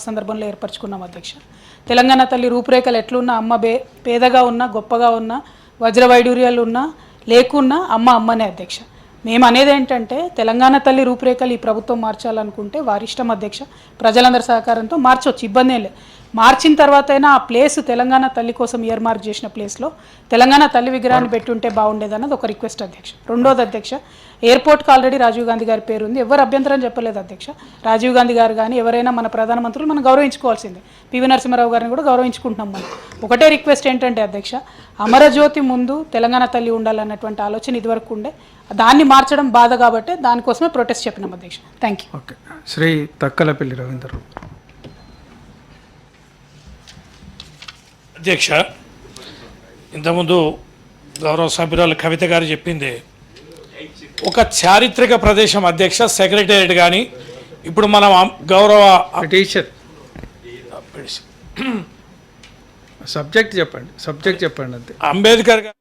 సందర్భంలో ఏర్పరచుకున్నాం అధ్యక్ష. తెలంగాణ తల్లి రూపురేఖలు ఎట్లున్నా అమ్మ బే పేదగా ఉన్నా గొప్పగా ఉన్నా వజ్రవైడూర్యాలు ఉన్నా లేకున్నా అమ్మ అమ్మనే అధ్యక్ష. మేము అనేది ఏంటంటే తెలంగాణ తల్లి రూపురేఖలు ఈ ప్రభుత్వం మార్చాలనుకుంటే వారి ఇష్టం అధ్యక్ష. ప్రజలందరి సహకారంతో మార్చవచ్చు ఇబ్బంది లేదు. మార్చిన తర్వాత అయినా ఆ ప్లేస్ తెలంగాణ తల్లి కోసం ఇయర్ మార్క్ చేసిన ప్లేస్లో తెలంగాణ తల్లి విగ్రహాన్ని పెట్టుంటే బాగుండేదన్నది ఒక రిక్వెస్ట్ అధ్యక్ష. రెండోది అధ్యక్ష ఎయిర్పోర్ట్కి ఆల్రెడీ రాజీవ్ గాంధీ గారి పేరు ఉంది. ఎవరు అభ్యంతరం చెప్పలేదు అధ్యక్ష. రాజీవ్ గాంధీ గారు కానీ ఎవరైనా మన ప్రధానమంత్రులు మనం గౌరవించుకోవాల్సిందే. పివి నరసింహారావు గారిని కూడా గౌరవించుకుంటున్నాం మనం. ఒకటే రిక్వెస్ట్ ఏంటంటే అధ్యక్ష అమరజ్యోతి ముందు తెలంగాణ తల్లి ఉండాలన్నటువంటి ఆలోచన ఇదివరకు ఉండే. దాన్ని మార్చడం బాధ కాబట్టి దానికోసమే ప్రొటెస్ట్ చెప్పినాం అధ్యక్ష. Thank you okay. Shri Takkalapalli Ravinder. అధ్యక్ష ఇంతకుముందు గౌరవ సభ్యురాలు కవిత గారు చెప్పింది ఒక చారిత్రక ప్రదేశం అధ్యక్ష సెక్రటేరియట్ కానీ ఇప్పుడు మనం గౌరవ టీచర్ సబ్జెక్ట్ చెప్పండి సబ్జెక్ట్ చెప్పండి అంతే. అంబేద్కర్ గారు